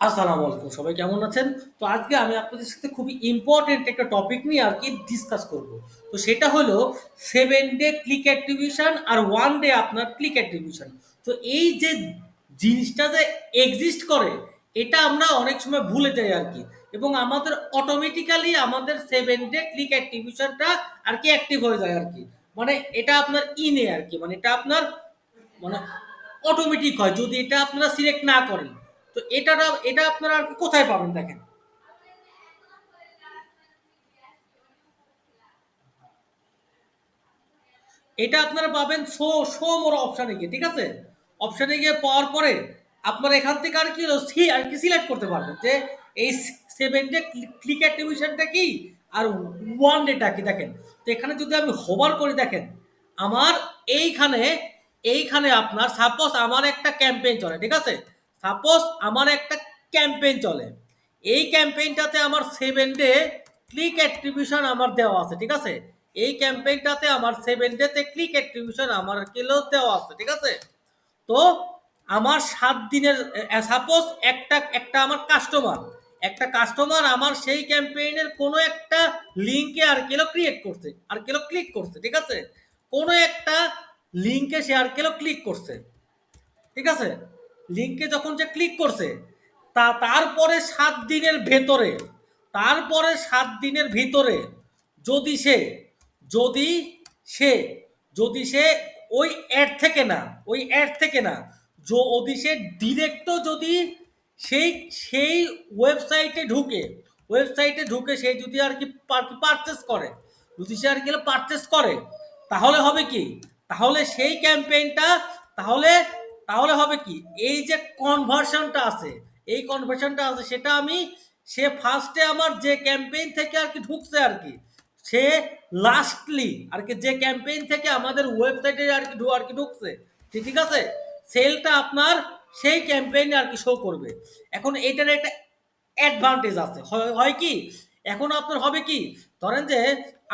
আসসালামু আলাইকুম, সবাই কেমন আছেন? তো আজকে আমি আপনাদের সাথে খুবই ইম্পর্টেন্ট একটা টপিক নিয়ে আর কি ডিসকাস করব। তো সেটা হলো সেভেন ডে ক্লিক অ্যাক্টিভিশন আর ওয়ান ডে আপনার ক্লিক অ্যাক্টিভিশন তো এই যে জিনিসটা যে এক্সিস্ট করে, এটা আমরা অনেক সময় ভুলে যাই আর কি। এবং আমাদের অটোমেটিক্যালি আমাদের সেভেন ডে ক্লিক অ্যাক্টিভিশনটা আর কি অ্যাক্টিভ হয়ে যায় আর কি। মানে এটা আপনার ইনে আর কি মানে এটা আপনার মানে অটোমেটিক হয়। যদি এটা আপনারা সিলেক্ট না করেন তো এটা এটা আপনারা আর কোথায় পাবেন দেখেন? এটা আপনারা পাবেন শো শো মোর অপশানে গিয়ে, ঠিক আছে? অপশানে গিয়ে পাওয়ার পরে আপনারা এখান থেকে আর কি সি, আর কি সিলেক্ট করতে পারবেন যে এই সেভেন ডে ক্লিক অ্যাক্টিভিশনটা কি আর ওয়ান ডেটা কি দেখেন। তো এখানে যদি আমি হোভার করে দেখেন, আমার এইখানে এইখানে আপনার সাপোজ আমার একটা ক্যাম্পেইন চলে, ঠিক আছে? সাপোজ আমার একটা ক্যাম্পেইন চলে। এই ক্যাম্পেইনটাতে আমার সেভেন ডে ক্লিক অ্যাট্রিবিউশন আমার দেওয়া আছে, ঠিক আছে? এই ক্যাম্পেইনটাতে আমার সেভেন ডেতে ক্লিক অ্যাট্রিবিউশন আমার কেলেও দেওয়া আছে, ঠিক আছে? তো আমার সাত দিনের সাপোজ একটা একটা আমার কাস্টমার একটা কাস্টমার আমার সেই ক্যাম্পেইনের কোনো একটা লিঙ্কে আর কেলো ক্রিয়েট করছে, আর কেলো ক্লিক করছে, ঠিক আছে? কোনো একটা লিঙ্কে সে আর কেলো ক্লিক করছে, ঠিক আছে? লিঙ্কে যখন যে ক্লিক করছে, তা তারপরে সাত দিনের ভেতরে, তারপরে সাত দিনের ভিতরে যদি সে যদি সে যদি সে ওই অ্যাড থেকে না, ওই অ্যাড থেকে না, যদি সে ডিরেক্টও যদি সেই সেই ওয়েবসাইটে ঢুকে ওয়েবসাইটে ঢুকে সে যদি আর কি পারচেস করে, যদি সে আর কি পারচেস করে, তাহলে হবে কি? তাহলে সেই ক্যাম্পেইনটা তাহলে তাহলে হবে কি? এই যে কনভার্সনটা আছে, এই কনভার্সনটা আছে, সেটা আমি, সে ফার্স্টে আমার যে ক্যাম্পেইন থেকে আর কি ঢুকছে আর কি, সে লাস্টলি আর কি যে ক্যাম্পেইন থেকে আমাদের ওয়েবসাইটে আর কি আর কি ঢুকছে, ঠিক আছে? সেলটা আপনার সেই ক্যাম্পেইনে আর কি শো করবে। এখন এটার একটা অ্যাডভান্টেজ আছে। হয় কি? এখন আপনার হবে কি? ধরেন যে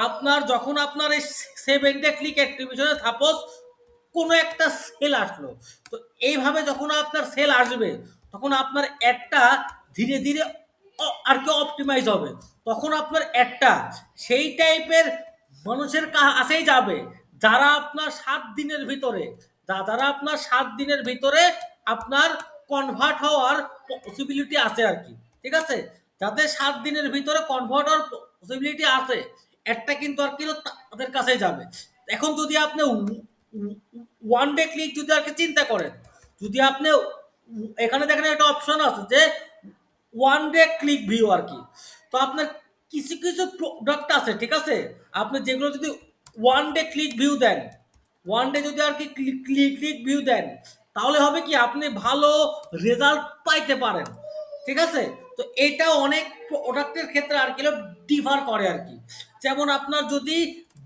আপনার, যখন আপনার এই সেভেন ডে ক্লিক অ্যাক্টিভিশনে সাপোজ কোনো একটা সেল আসলো। তো এইভাবে যখন আপনার সেল আসবে, তখন আপনার অ্যাডটা ধীরে ধীরে আর কি অপটিমাইজ হবে। তখন আপনার অ্যাডটা সেই টাইপের মানুষের কাছেই যাবে। যারা আপনার সাত দিনের ভিতরে যারা আপনার সাত দিনের ভিতরে আপনার কনভার্ট হওয়ার পসিবিলিটি আছে আর কি। ঠিক আছে? যাদের সাত দিনের ভিতরে কনভার্ট হওয়ার পসিবিলিটি আছে একটা কিন্তু আর কি তাদের কাছেই যাবে। এখন যদি আপনি ওয়ান ডে ক্লিক যদি আর কি চিন্তা করেন, যদি আপনি এখানে দেখেন একটা অপশন আছে যে ওয়ান ডে ক্লিক ভিউ আর কি। তো আপনার কিছু কিছু প্রোডাক্ট আছে, ঠিক আছে? আপনি যেগুলো যদি ওয়ান ডে ক্লিক ভিউ দেন ওয়ান ডে যদি আর কি ক্লিক ক্লিক ভিউ দেন, তাহলে হবে কি আপনি ভালো রেজাল্ট পাইতে পারেন, ঠিক আছে? তো এটা অনেক প্রোডাক্টের ক্ষেত্রে আর কি ডিফার করে আর কি। যেমন আপনার যদি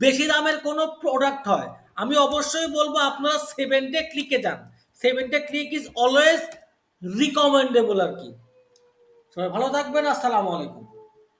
বেশি দামের কোনো প্রোডাক্ট হয় আমি অবশ্যই বলব আপনারা সেভেন ডে ক্লিকে যান। Seven day click is always recommendable আর কি। সবাই ভালো থাকবেন, আসসালামু আলাইকুম।